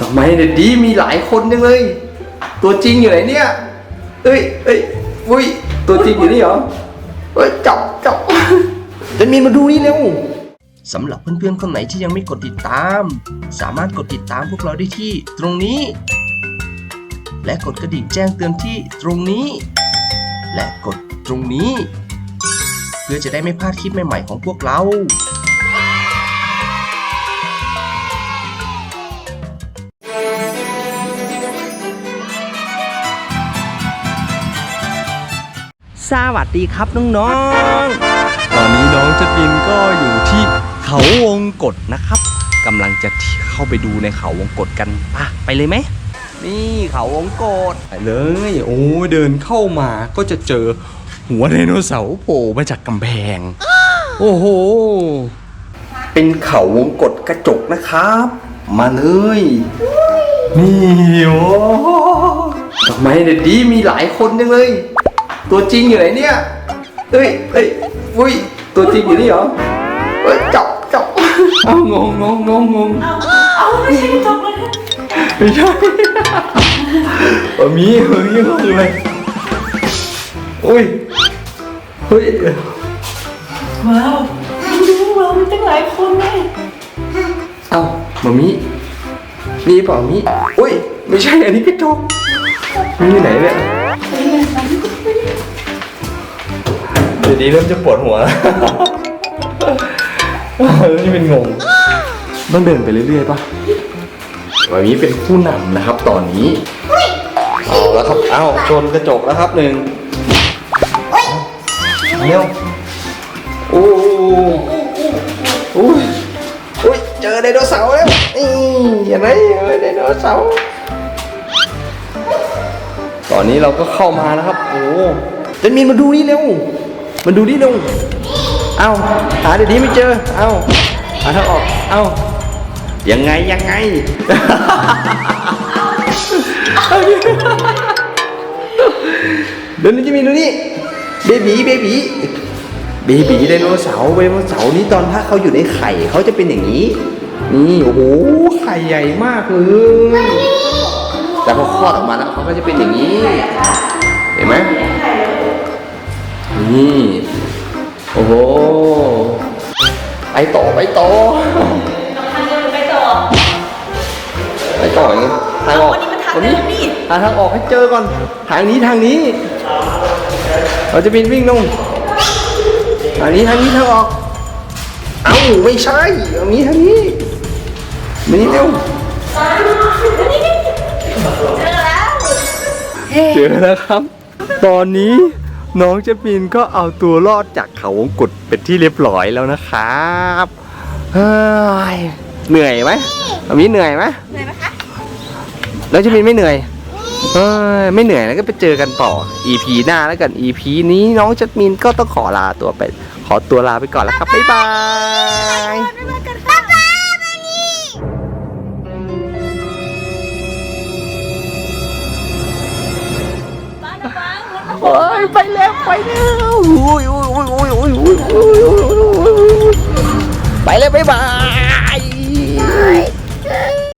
ทำไมเด็ดดีมีหลายคนจังเลย ตัวจริงอยู่ไหนเนี่ย เอ้ยเอ้ยอุ้ยตัวจริงอยู่นี่เหรอเอ้ยจับจับเดนมินมาดูนี่เร็วสำหรับเพื่อนๆคนไหนที่ยังไม่กดติดตาม สามารถกดติดตามพวกเราได้ที่ตรงนี้ และกดกระดิ่งแจ้งเตือนที่ตรงนี้ และกดตรงนี้ เพื่อจะได้ไม่พลาดคลิปใหม่ๆของพวกเรา สวัสดีครับน้องตอนนี้น้องจัดบินก็อยู่ที่เขาวงกฏนะครับกำลังจะเข้าไปดูในเขาวงกฏกันอะไปเลยไหมๆนี่เขาวงโกดไปเลย โอ้เดินเข้ามาก็จะเจอหัวไดโนเสาร์โผล่มาจากกำแพง โอ้โห เป็นเขาวงกฏกระจกนะครับ มาเลย นี่โอ้ทำไมเด็ดดีมีหลายคนจังเลย ตัวจริงอยู่ไหนเนี่ยเอ้ยเอ้ยอุ้ยตัวจริงอยู่นี่เหรอเอ้ยจับจับเอางงงงงงงเอาเไม่ใช่จับเลยไม่ใช่เออมีเฮ้ยงงเลยอุ้ยเฮ้ยว้าวดูว้าวมีตั้งหลายคนเลยเอ้ามามีนี่เปล่ามีอุ้ยไม่ใช่อันนี้กระจกมีไหนเนี่ย เดี๋ยวนี้เริ่มจะปวดหัวแล้วนี่เป็นงง ต้องเดินไปเรื่อยๆป่ะวันนี้เป็นผู้นำนะครับตอนนี้เอาแล้วครับเอาชนกระจกแล้วครับหนึ่งเร็วโอ้โหโอ้ยโอ้ยเจอไดโนเสาร์แล้วนี่เห็นไหมเออไดโนเสาร์ตอนนี้เราก็เข้ามานะครับ โอ้เจนมินมาดูนี่เร็ว มาดูนี่เร็วเอาหาเดี๋ยวนี้ไม่เจอ เอาหาทางออก เอายังไงยังไงเดี๋ยวนี้จะมีดูนี่ เบบีเบบีเบบีไดโนเสาร์ไดโนเสาร์นี้ตอนถ้าเขาอยู่ในไข่เขาจะเป็นอย่างนี้ นี่โอ้โหไข่ใหญ่มากเลยแต่พอคลอดออกมาแล้วเขาก็จะเป็นอย่างนี้ ไปต่อไปต่อไปต่อไปต่ออย่างนี้ทางออกวันนี้มันทางตรงเดินี้มนี่หาทางออกให้เจอก่อน ทางนี้ทางนี้ เราจะบินวิ่งลงทางนี้ทางนี้ทางออก เอ้าไม่ใช่ทางนี้ทางนี้มานี่เร็วเจอแล้วเจอแล้วครับ ตอนนี้ น้องเจบินก็เอาตัวรอดจากเขาวงกฏเป็นที่เรียบร้อยแล้วนะครับเฮ้ยเหนื่อยไหมอามีเหนื่อยไหมเหนื่อยไหมคะน้องเจบินไม่เหนื่อยเอ้ยไม่เหนื่อยแล้วก็ไปเจอกันต่อ EP หน้าแล้วกัน EP นี้น้องจัดมินก็ต้องขอลาตัวไป ขอตัวลาไปก่อนแล้วครับ บ๊ายบาย ยไปแล้วไปแล้วอ้ยอ้ยอ้ยอ้ยอ้ยอ้ยไปแล้วบ๊าาย